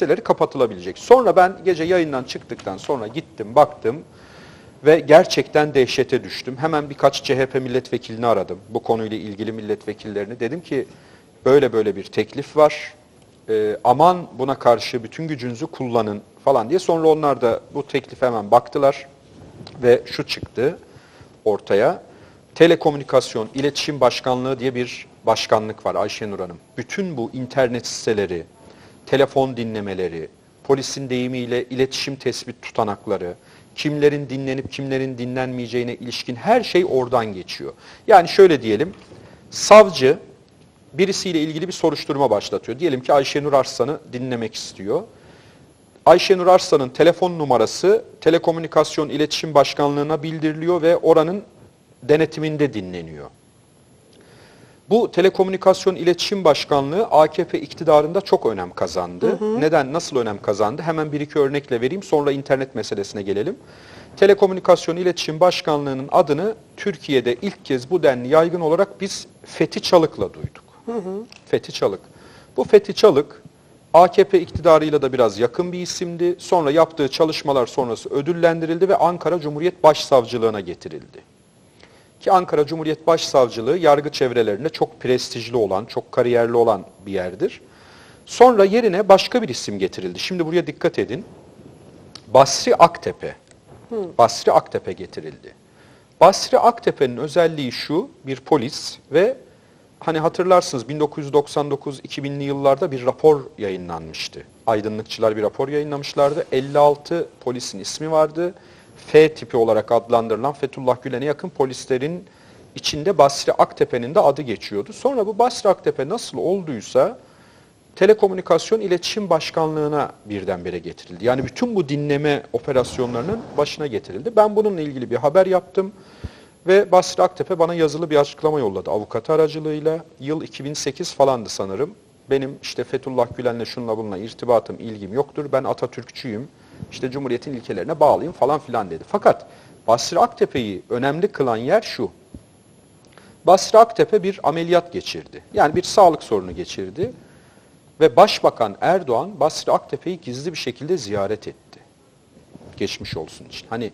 siteleri kapatılabilecek. Sonra ben gece yayından çıktıktan sonra gittim, baktım ve gerçekten dehşete düştüm. Hemen birkaç CHP milletvekilini aradım. Bu konuyla ilgili milletvekillerini. Dedim ki böyle böyle bir teklif var. Ee, aman buna karşı bütün gücünüzü kullanın falan diye. Sonra onlar da bu teklife hemen baktılar ve şu çıktı ortaya. Telekomünikasyon İletişim Başkanlığı diye bir başkanlık var Ayşenur Hanım. Bütün bu internet siteleri, telefon dinlemeleri, polisin deyimiyle iletişim tespit tutanakları, kimlerin dinlenip kimlerin dinlenmeyeceğine ilişkin her şey oradan geçiyor. Yani şöyle diyelim, savcı birisiyle ilgili bir soruşturma başlatıyor. Diyelim ki Ayşenur Arslan'ı dinlemek istiyor. Ayşenur Arslan'ın telefon numarası Telekomünikasyon İletişim Başkanlığı'na bildiriliyor ve oranın denetiminde dinleniyor. Bu Telekomünikasyon İletişim Başkanlığı AKP iktidarında çok önem kazandı. Neden, nasıl önem kazandı? Hemen bir iki örnekle vereyim sonra internet meselesine gelelim. Telekomünikasyon İletişim Başkanlığı'nın adını Türkiye'de ilk kez bu denli yaygın olarak biz Fethi Çalık'la duyduk. Fethi Çalık. Bu Fethi Çalık AKP iktidarıyla da biraz yakın bir isimdi. Sonra yaptığı çalışmalar sonrası ödüllendirildi ve Ankara Cumhuriyet Başsavcılığına getirildi. Ki Ankara Cumhuriyet Başsavcılığı yargı çevrelerinde çok prestijli olan, çok kariyerli olan bir yerdir. Sonra yerine başka bir isim getirildi. Şimdi buraya dikkat edin. Basri Aktepe. Basri Aktepe getirildi. Basri Aktepe'nin özelliği şu, bir polis ve hani hatırlarsınız 1999-2000'li yıllarda bir rapor yayınlanmıştı. Aydınlıkçılar bir rapor yayınlamışlardı. 56 polisin ismi vardı. F tipi olarak adlandırılan Fethullah Gülen'e yakın polislerin içinde Basri Aktepe'nin de adı geçiyordu. Sonra bu Basri Aktepe nasıl olduysa Telekomünikasyon İletişim Başkanlığı'na birdenbire getirildi. Yani bütün bu dinleme operasyonlarının başına getirildi. Ben bununla ilgili bir haber yaptım ve Basri Aktepe bana yazılı bir açıklama yolladı avukatı aracılığıyla. Yıl 2008 falandı sanırım. Benim işte Fethullah Gülen'le şunla bununla irtibatım, ilgim yoktur. Ben Atatürkçüyüm. İşte Cumhuriyet'in ilkelerine bağlıyım falan filan dedi. Fakat Basri Aktepe'yi önemli kılan yer şu. Basri Aktepe bir ameliyat geçirdi. Yani bir sağlık sorunu geçirdi. Ve Başbakan Erdoğan Basri Aktepe'yi gizli bir şekilde ziyaret etti. Geçmiş olsun için. Hani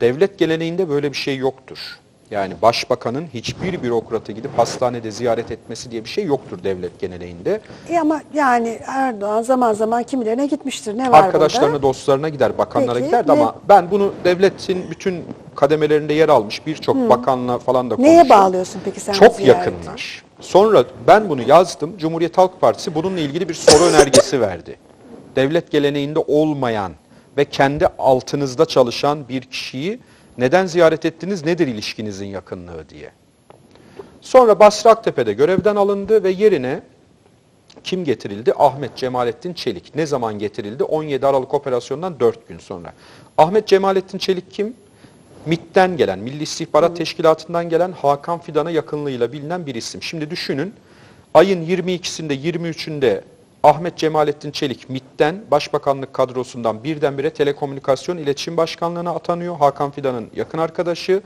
devlet geleneğinde böyle bir şey yoktur. Yani başbakanın hiçbir bürokratı gidip hastanede ziyaret etmesi diye bir şey yoktur devlet geleneğinde. E ama yani Erdoğan zaman zaman kimilerine gitmiştir. Ne var Arkadaşlarına, burada? dostlarına gider, bakanlara Peki, giderdi ne- ama ben bunu devletin bütün kademelerinde yer almış birçok bakanla falan da konuştum. Neye bağlıyorsun peki sen Çok ziyareti? yakınlar. Sonra ben bunu yazdım. Cumhuriyet Halk Partisi bununla ilgili bir soru önergesi verdi. Devlet geleneğinde olmayan ve kendi altınızda çalışan bir kişiyi neden ziyaret ettiniz, nedir ilişkinizin yakınlığı diye. Sonra Basri Aktepe'de görevden alındı ve yerine kim getirildi? Ahmet Cemalettin Çelik. Ne zaman getirildi? 17 Aralık operasyonundan 4 gün sonra. Ahmet Cemalettin Çelik kim? MİT'ten gelen, Milli İstihbarat Teşkilatı'ndan gelen Hakan Fidan'a yakınlığıyla bilinen bir isim. Şimdi düşünün, ayın 22'sinde, 23'ünde Ahmet Cemalettin Çelik MİT'ten, Başbakanlık kadrosundan birdenbire Telekomünikasyon İletişim Başkanlığı'na atanıyor. Hakan Fidan'ın yakın arkadaşı.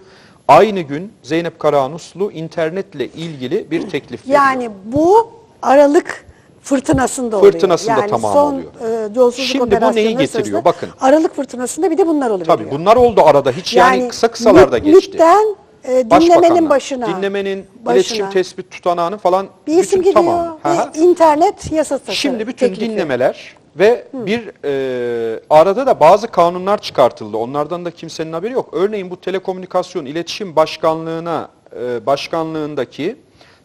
Aynı gün Zeynep Karahanuslu internetle ilgili bir teklif veriyor. Yani bu Aralık fırtınasında oluyor. Fırtınasında yani tamam son, oluyor. e, yolsuzluk Şimdi bu neyi getiriyor? sırasında Bakın. Aralık fırtınasında bir de bunlar oluyor. Tabii bunlar oldu arada. Hiç yani, kısa kısalarda geçti. MİT'ten e, dinlemenin başına. Dinlemenin başına. iletişim tespit tutanağını falan Bir isim bütün tamamı. Hı hı. ve internet yasası. Şimdi bütün teklifi. dinlemeler ve bir e, arada da bazı kanunlar çıkartıldı. Onlardan da kimsenin haberi yok. Örneğin bu Telekomünikasyon İletişim Başkanlığına e, başkanlığındaki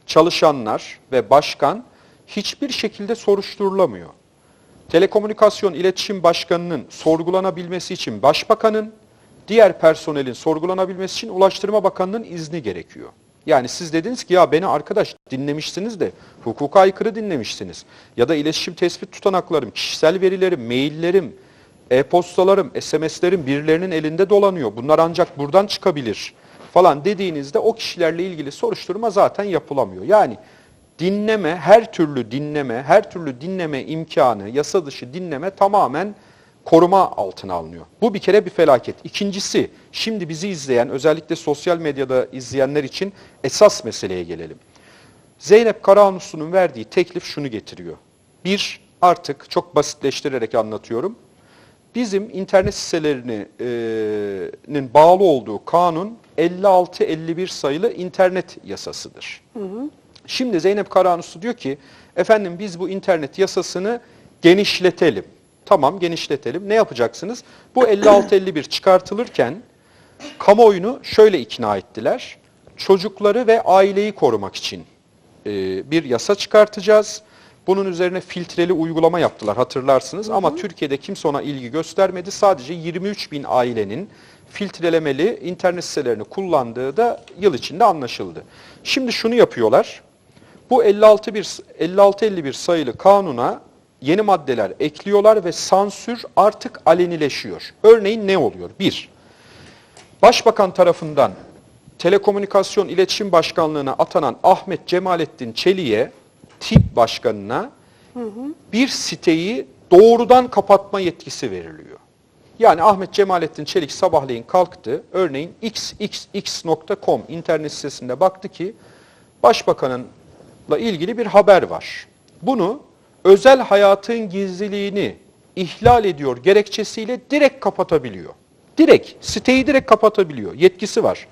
çalışanlar ve başkan hiçbir şekilde soruşturulamıyor. Telekomünikasyon İletişim Başkanı'nın sorgulanabilmesi için başbakanın, diğer personelin sorgulanabilmesi için Ulaştırma Bakanı'nın izni gerekiyor. Yani siz dediniz ki ya beni arkadaş dinlemişsiniz de hukuka aykırı dinlemişsiniz. Ya da iletişim tespit tutanaklarım, kişisel verilerim, maillerim, e-postalarım, SMS'lerim birilerinin elinde dolanıyor. Bunlar ancak buradan çıkabilir falan dediğinizde o kişilerle ilgili soruşturma zaten yapılamıyor. Yani dinleme, her türlü dinleme, her türlü dinleme imkanı, yasa dışı dinleme tamamen koruma altına alınıyor. Bu bir kere bir felaket. İkincisi, şimdi bizi izleyen, özellikle sosyal medyada izleyenler için esas meseleye gelelim. Zeynep Karahanuslu'nun verdiği teklif şunu getiriyor. Bir, artık çok basitleştirerek anlatıyorum. Bizim internet sitelerinin bağlı olduğu kanun 56-51 sayılı internet yasasıdır. Şimdi Zeynep Karahanuslu diyor ki efendim biz bu internet yasasını genişletelim. Tamam genişletelim. Ne yapacaksınız? Bu 56-51 çıkartılırken kamuoyunu şöyle ikna ettiler. Çocukları ve aileyi korumak için e, bir yasa çıkartacağız. Bunun üzerine filtreli uygulama yaptılar hatırlarsınız ama Türkiye'de kimse ona ilgi göstermedi. Sadece 23 bin ailenin filtrelemeli internet sitelerini kullandığı da yıl içinde anlaşıldı. Şimdi şunu yapıyorlar. Bu 56-51 sayılı kanuna yeni maddeler ekliyorlar ve sansür artık alenileşiyor. Örneğin ne oluyor? Bir, Başbakan tarafından Telekomünikasyon İletişim Başkanlığı'na atanan Ahmet Cemalettin Çelik'e tip başkanına bir siteyi doğrudan kapatma yetkisi veriliyor. Yani Ahmet Cemalettin Çelik sabahleyin kalktı. Örneğin xxx.com internet sitesinde baktı ki başbakanınla ilgili bir haber var. Bunu özel hayatın gizliliğini ihlal ediyor gerekçesiyle direkt kapatabiliyor. Direkt, siteyi direkt kapatabiliyor. Yetkisi var.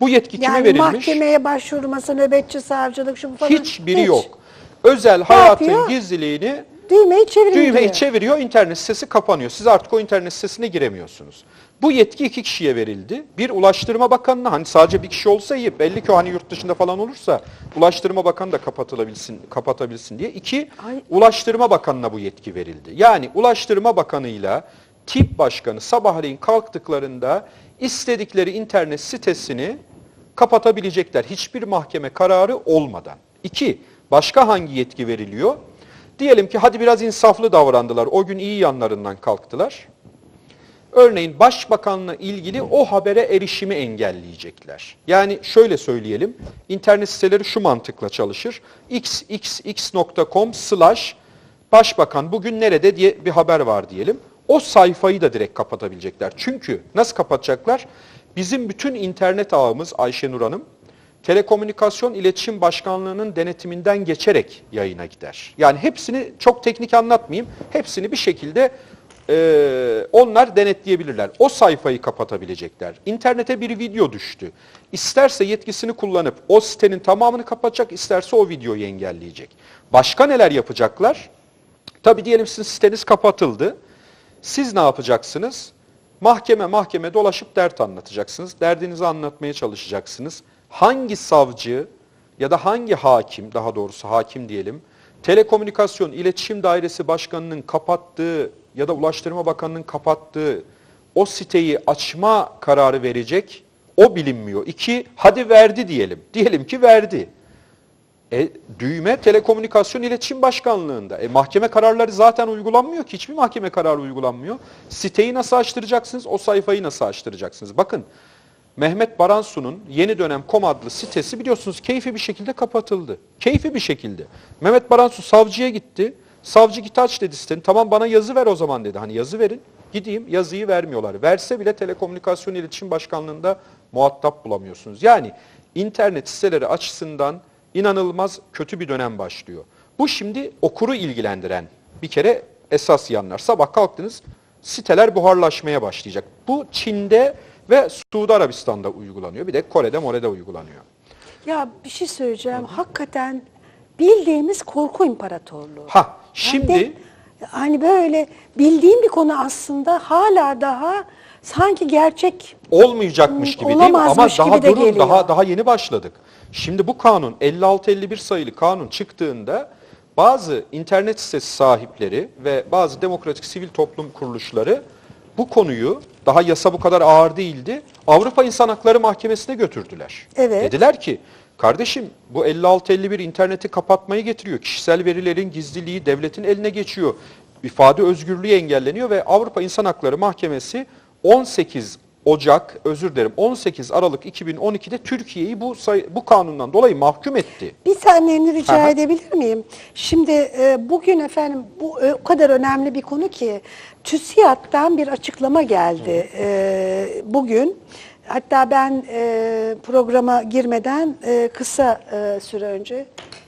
Bu yetki kime Yani verilmiş? mahkemeye başvurması, nöbetçi savcılık şu falan. Hiçbiri Hiç. yok. Özel hayatın yapıyor? gizliliğini Düğmeyi çevirin düğmeyi çeviriyor, internet sitesi kapanıyor. Siz artık o internet sitesine giremiyorsunuz. Bu yetki iki kişiye verildi. Bir Ulaştırma Bakanı'na hani sadece bir kişi olsa iyi. Belli ki o hani yurt dışında falan olursa Ulaştırma Bakanı da kapatılabilsin, kapatabilsin diye. İki Ay. Ulaştırma Bakanı'na bu yetki verildi. Yani Ulaştırma Bakanı'yla tip başkanı sabahleyin kalktıklarında istedikleri internet sitesini kapatabilecekler. Hiçbir mahkeme kararı olmadan. İki, başka hangi yetki veriliyor? Diyelim ki hadi biraz insaflı davrandılar. O gün iyi yanlarından kalktılar. Örneğin başbakanla ilgili o habere erişimi engelleyecekler. Yani şöyle söyleyelim, internet siteleri şu mantıkla çalışır. xxx.com slash başbakan bugün nerede diye bir haber var diyelim. O sayfayı da direkt kapatabilecekler. Çünkü nasıl kapatacaklar? Bizim bütün internet ağımız Ayşenur Hanım, Telekomünikasyon İletişim Başkanlığı'nın denetiminden geçerek yayına gider. Yani hepsini çok teknik anlatmayayım. Hepsini bir şekilde e, onlar denetleyebilirler. O sayfayı kapatabilecekler. İnternete bir video düştü. İsterse yetkisini kullanıp o sitenin tamamını kapatacak, isterse o videoyu engelleyecek. Başka neler yapacaklar? Tabii diyelim sizin siteniz kapatıldı. Siz ne yapacaksınız? Mahkeme mahkeme dolaşıp dert anlatacaksınız. Derdinizi anlatmaya çalışacaksınız. Hangi savcı ya da hangi hakim, daha doğrusu hakim diyelim, Telekomünikasyon İletişim Dairesi Başkanı'nın kapattığı ya da Ulaştırma Bakanı'nın kapattığı o siteyi açma kararı verecek, o bilinmiyor. İki, hadi verdi diyelim. Diyelim ki verdi. E, düğme Telekomünikasyon İletişim Başkanlığı'nda. E, mahkeme kararları zaten uygulanmıyor ki. Hiçbir mahkeme kararı uygulanmıyor. Siteyi nasıl açtıracaksınız? O sayfayı nasıl açtıracaksınız? Bakın Mehmet Baransu'nun yeni dönem kom adlı sitesi biliyorsunuz keyfi bir şekilde kapatıldı. Keyfi bir şekilde. Mehmet Baransu savcıya gitti. Savcı git aç dedi. Tamam bana yazı ver o zaman dedi. Hani yazı verin. Gideyim yazıyı vermiyorlar. Verse bile Telekomünikasyon İletişim Başkanlığı'nda muhatap bulamıyorsunuz. Yani internet siteleri açısından inanılmaz kötü bir dönem başlıyor. Bu şimdi okuru ilgilendiren bir kere esas yanlar. Sabah kalktınız siteler buharlaşmaya başlayacak. Bu Çin'de ve Suudi Arabistan'da uygulanıyor. Bir de Kore'de More'de uygulanıyor. Ya bir şey söyleyeceğim. Hakikaten bildiğimiz korku imparatorluğu. Ha şimdi Yani hani böyle bildiğim bir konu aslında hala daha sanki gerçek olmayacakmış gibi değil mi? Ama daha gibi de durun geliyor. daha daha yeni başladık. Şimdi bu kanun 56-51 sayılı kanun çıktığında bazı internet sitesi sahipleri ve bazı demokratik sivil toplum kuruluşları bu konuyu daha yasa bu kadar ağır değildi. Avrupa İnsan Hakları Mahkemesi'ne götürdüler. Evet. Dediler ki kardeşim bu 56-51 interneti kapatmayı getiriyor. Kişisel verilerin gizliliği devletin eline geçiyor. İfade özgürlüğü engelleniyor ve Avrupa İnsan Hakları Mahkemesi 18 Ocak, özür dilerim 18 Aralık 2012'de Türkiye'yi bu bu kanundan dolayı mahkum etti. Bir saniye rica Aha. edebilir miyim? Şimdi e, bugün efendim bu ö- o kadar önemli bir konu ki TÜSİAD'dan bir açıklama geldi e, bugün. Hatta ben e, programa girmeden e, kısa e, süre önce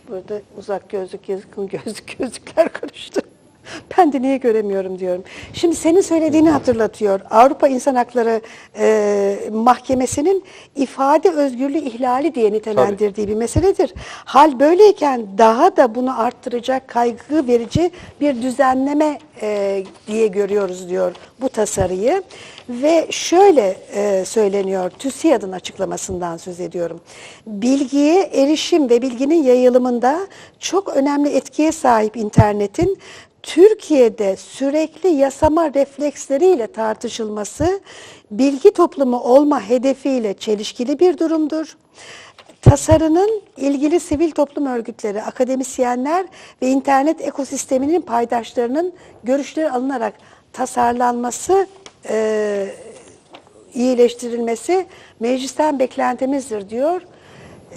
burada uzak gözlük, yakın gözlük, gözlükler karıştı. Ben de niye göremiyorum diyorum. Şimdi senin söylediğini hatırlatıyor. Avrupa İnsan Hakları e, Mahkemesi'nin ifade özgürlüğü ihlali diye nitelendirdiği bir meseledir. Hal böyleyken daha da bunu arttıracak, kaygı verici bir düzenleme e, diye görüyoruz diyor bu tasarıyı. Ve şöyle e, söyleniyor, TÜSİAD'ın açıklamasından söz ediyorum. Bilgiye erişim ve bilginin yayılımında çok önemli etkiye sahip internetin Türkiye'de sürekli yasama refleksleriyle tartışılması bilgi toplumu olma hedefiyle çelişkili bir durumdur. Tasarının ilgili sivil toplum örgütleri, akademisyenler ve internet ekosisteminin paydaşlarının görüşleri alınarak tasarlanması, e, iyileştirilmesi meclisten beklentimizdir diyor.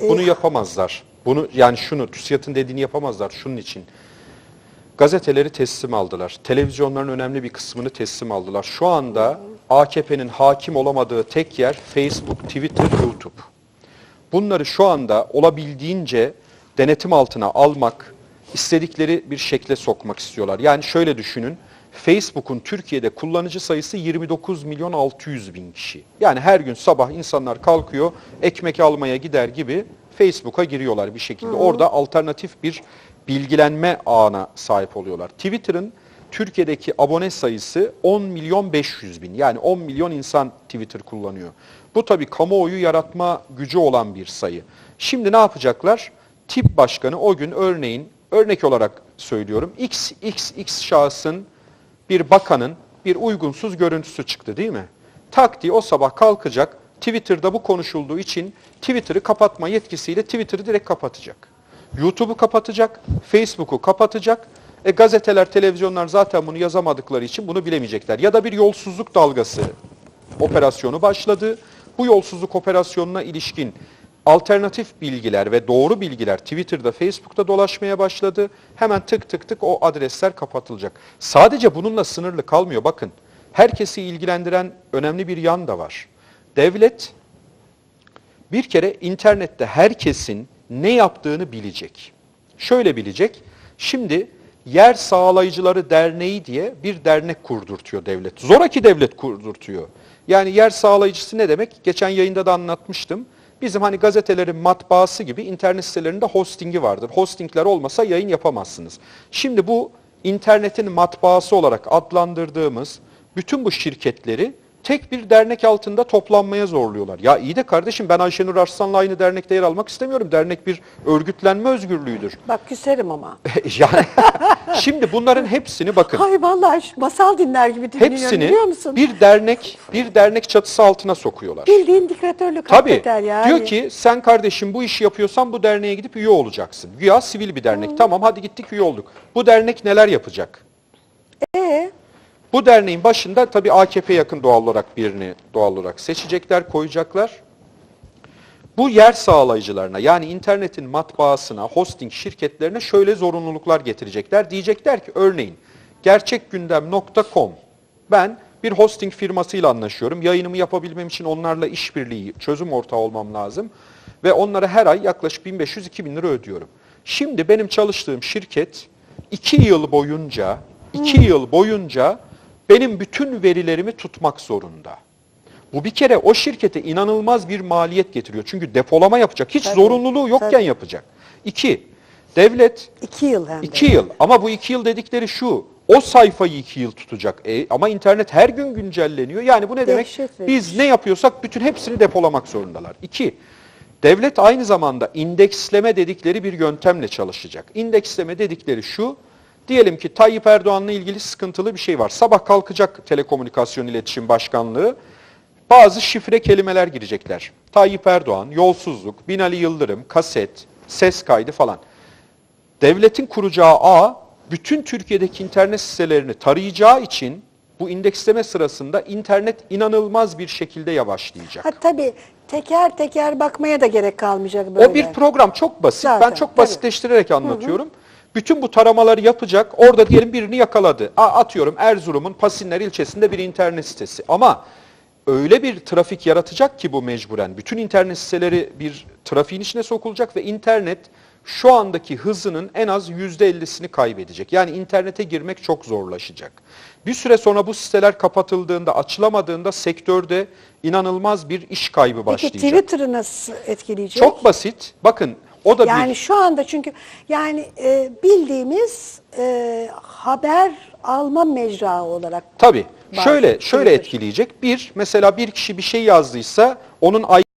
Bunu yapamazlar. Bunu yani şunu TÜSİAD'ın dediğini yapamazlar şunun için. Gazeteleri teslim aldılar. Televizyonların önemli bir kısmını teslim aldılar. Şu anda AKP'nin hakim olamadığı tek yer Facebook, Twitter, YouTube. Bunları şu anda olabildiğince denetim altına almak, istedikleri bir şekle sokmak istiyorlar. Yani şöyle düşünün. Facebook'un Türkiye'de kullanıcı sayısı 29 milyon 600 bin kişi. Yani her gün sabah insanlar kalkıyor, ekmek almaya gider gibi Facebook'a giriyorlar bir şekilde. Orada alternatif bir bilgilenme ağına sahip oluyorlar. Twitter'ın Türkiye'deki abone sayısı 10 milyon 500 bin. Yani 10 milyon insan Twitter kullanıyor. Bu tabii kamuoyu yaratma gücü olan bir sayı. Şimdi ne yapacaklar? Tip başkanı o gün örneğin, örnek olarak söylüyorum, X, X, X şahsın bir bakanın bir uygunsuz görüntüsü çıktı değil mi? Tak diye o sabah kalkacak, Twitter'da bu konuşulduğu için Twitter'ı kapatma yetkisiyle Twitter'ı direkt kapatacak. YouTube'u kapatacak, Facebook'u kapatacak. E gazeteler, televizyonlar zaten bunu yazamadıkları için bunu bilemeyecekler. Ya da bir yolsuzluk dalgası operasyonu başladı. Bu yolsuzluk operasyonuna ilişkin alternatif bilgiler ve doğru bilgiler Twitter'da, Facebook'ta dolaşmaya başladı. Hemen tık tık tık o adresler kapatılacak. Sadece bununla sınırlı kalmıyor. Bakın herkesi ilgilendiren önemli bir yan da var. Devlet bir kere internette herkesin ne yaptığını bilecek. Şöyle bilecek. Şimdi Yer Sağlayıcıları Derneği diye bir dernek kurdurtuyor devlet. Zoraki devlet kurdurtuyor. Yani yer sağlayıcısı ne demek? Geçen yayında da anlatmıştım. Bizim hani gazetelerin matbaası gibi internet sitelerinde hostingi vardır. Hostingler olmasa yayın yapamazsınız. Şimdi bu internetin matbaası olarak adlandırdığımız bütün bu şirketleri tek bir dernek altında toplanmaya zorluyorlar. Ya iyi de kardeşim ben Ayşenur Arslan'la aynı dernekte yer almak istemiyorum. Dernek bir örgütlenme özgürlüğüdür. Bak küserim ama. yani şimdi bunların hepsini bakın. Ay vallahi şu masal dinler gibi dinliyorum Hepsini biliyor musun? bir dernek bir dernek çatısı altına sokuyorlar. Bildiğin diktatörlük Tabii. yani. Diyor ki sen kardeşim bu işi yapıyorsan bu derneğe gidip üye olacaksın. Güya sivil bir dernek. Tamam hadi gittik üye olduk. Bu dernek neler yapacak? Ee, Bu derneğin başında tabii AKP yakın doğal olarak birini doğal olarak seçecekler, koyacaklar. Bu yer sağlayıcılarına yani internetin matbaasına, hosting şirketlerine şöyle zorunluluklar getirecekler. Diyecekler ki örneğin gerçekgündem.com ben bir hosting firmasıyla anlaşıyorum. Yayınımı yapabilmem için onlarla işbirliği, çözüm ortağı olmam lazım. Ve onlara her ay yaklaşık 1500-2000 lira ödüyorum. Şimdi benim çalıştığım şirket 2 yıl boyunca, 2 yıl boyunca benim bütün verilerimi tutmak zorunda. Bu bir kere o şirkete inanılmaz bir maliyet getiriyor. Çünkü depolama yapacak. Hiç Tabii, zorunluluğu yokken tabii. yapacak. İki, devlet iki yıl hem de. iki yıl ama bu iki yıl dedikleri şu. O sayfayı iki yıl tutacak. E, ama internet her gün güncelleniyor. Yani bu ne demek? Verici. Biz ne yapıyorsak bütün hepsini depolamak zorundalar. İki, devlet aynı zamanda indeksleme dedikleri bir yöntemle çalışacak. İndeksleme dedikleri şu. Diyelim ki Tayyip Erdoğan'la ilgili sıkıntılı bir şey var. Sabah kalkacak Telekomünikasyon İletişim Başkanlığı bazı şifre kelimeler girecekler. Tayyip Erdoğan, yolsuzluk, Binali Yıldırım, kaset, ses kaydı falan. Devletin kuracağı ağ bütün Türkiye'deki internet sitelerini tarayacağı için bu indeksleme sırasında internet inanılmaz bir şekilde yavaşlayacak. Ha tabii teker teker bakmaya da gerek kalmayacak böyle. O bir program çok basit. Zaten, ben çok tabii. basitleştirerek anlatıyorum. Bütün bu taramaları yapacak. Orada diyelim birini yakaladı. A, atıyorum Erzurum'un Pasinler ilçesinde bir internet sitesi. Ama öyle bir trafik yaratacak ki bu mecburen. Bütün internet siteleri bir trafiğin içine sokulacak ve internet şu andaki hızının en az %50'sini kaybedecek. Yani internete girmek çok zorlaşacak. Bir süre sonra bu siteler kapatıldığında, açılamadığında sektörde inanılmaz bir iş kaybı Peki başlayacak. Twitter'ı nasıl etkileyecek? Çok basit. Bakın o da Yani bir şu anda çünkü yani e, bildiğimiz e, haber alma mecra olarak Tabii. Şöyle şöyle etkileyecek. Bir, mesela bir kişi bir şey yazdıysa onun